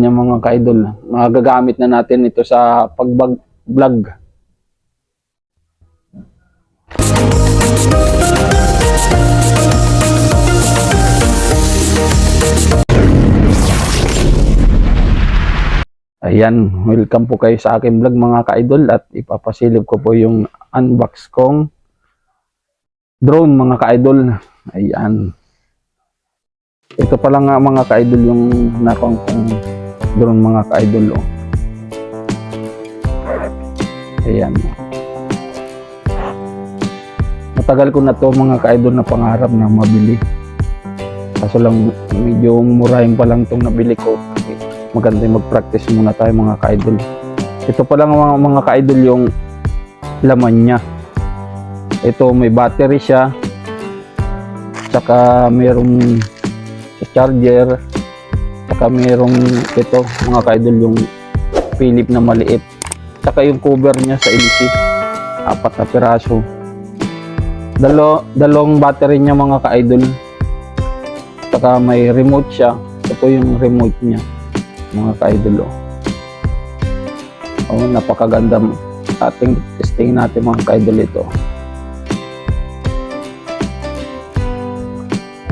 Yung mga ka-idol, magagamit na natin ito sa pag-vlog. Ayan, welcome po kayo sa aking vlog mga ka-idol at ipapasilip ko po yung unbox kong drone mga ka-idol. Ayan. Ito pala nga mga ka-idol yung nakong drone mga ka-idol. Oh. Ayan. Matagal ko na to mga ka-idol na pangarap na mabili. Kaso lang medyo murahin pa lang tong nabili ko. Maganda yung mag-practice muna tayo mga ka-idol. Ito pa lang mga, mga ka-idol yung laman niya. Ito may battery siya. Tsaka mayroong charger. Tsaka mayroong ito mga ka-idol yung Philip na maliit. Tsaka yung cover niya sa LC. Apat na piraso. Dalo, dalawang battery niya mga ka-idol. Tsaka may remote siya. Ito po yung remote niya mga ka-idol. Oh. oh, napakaganda ating testing natin mga ka-idol ito.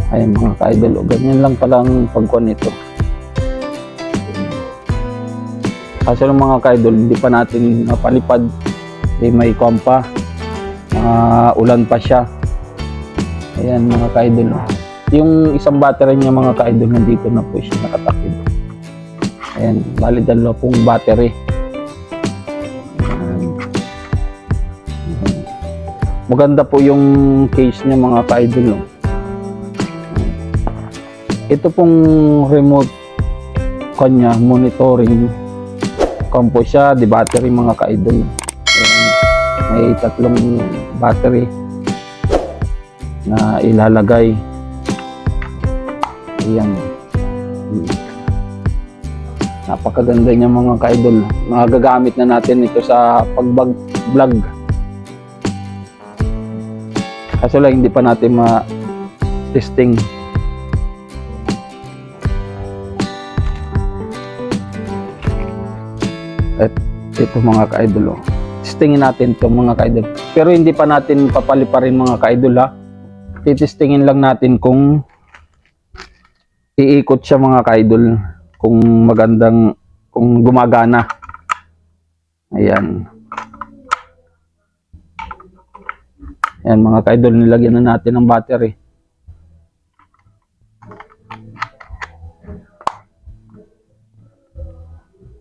Ayan mga ka-idol. Oh. Ganyan lang palang pagkuhan nito. Kaso lang mga ka-idol, hindi pa natin mapalipad. Hindi may kuwan pa. Mga ulan pa siya. Ayan mga ka-idol. Yung isang battery niya mga ka-idol, nandito na po siya nakatakip. Ayan, bali dalawa pong battery. Maganda po yung case niya mga ka-idol. Ito pong remote kanya monitoring kampo siya, di battery mga ka-idol. May tatlong battery na ilalagay. Ayan. Napakaganda niya mga ka-idol. Magagamit na natin ito sa pag-vlog. Kaso lang hindi pa natin ma-testing. At ito mga ka-idol. Oh. Testingin natin ito mga ka-idol. Pero hindi pa natin papaliparin mga ka-idol ha. Titestingin lang natin kung iikot siya mga ka-idol kung magandang kung gumagana ayan ayan mga ka-idol nilagyan na natin ng battery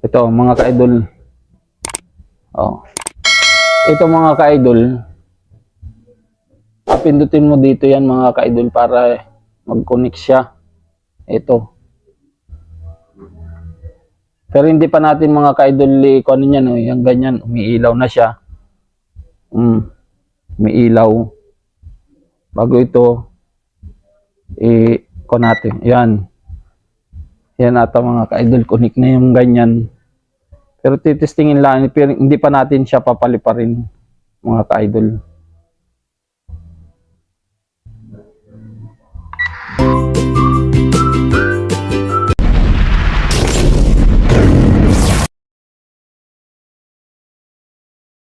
ito mga ka-idol oh ito mga ka-idol ah, pindutin mo dito yan mga ka-idol para mag-connect siya ito pero hindi pa natin mga ka-idol ko ano niyan, oh, yung ganyan, umiilaw na siya. Mm, umiilaw. Bago ito, i ko natin. Yan. Yan ata mga ka-idol, connect na yung ganyan. Pero titestingin lang, hindi pa natin siya papaliparin mga ka-idol.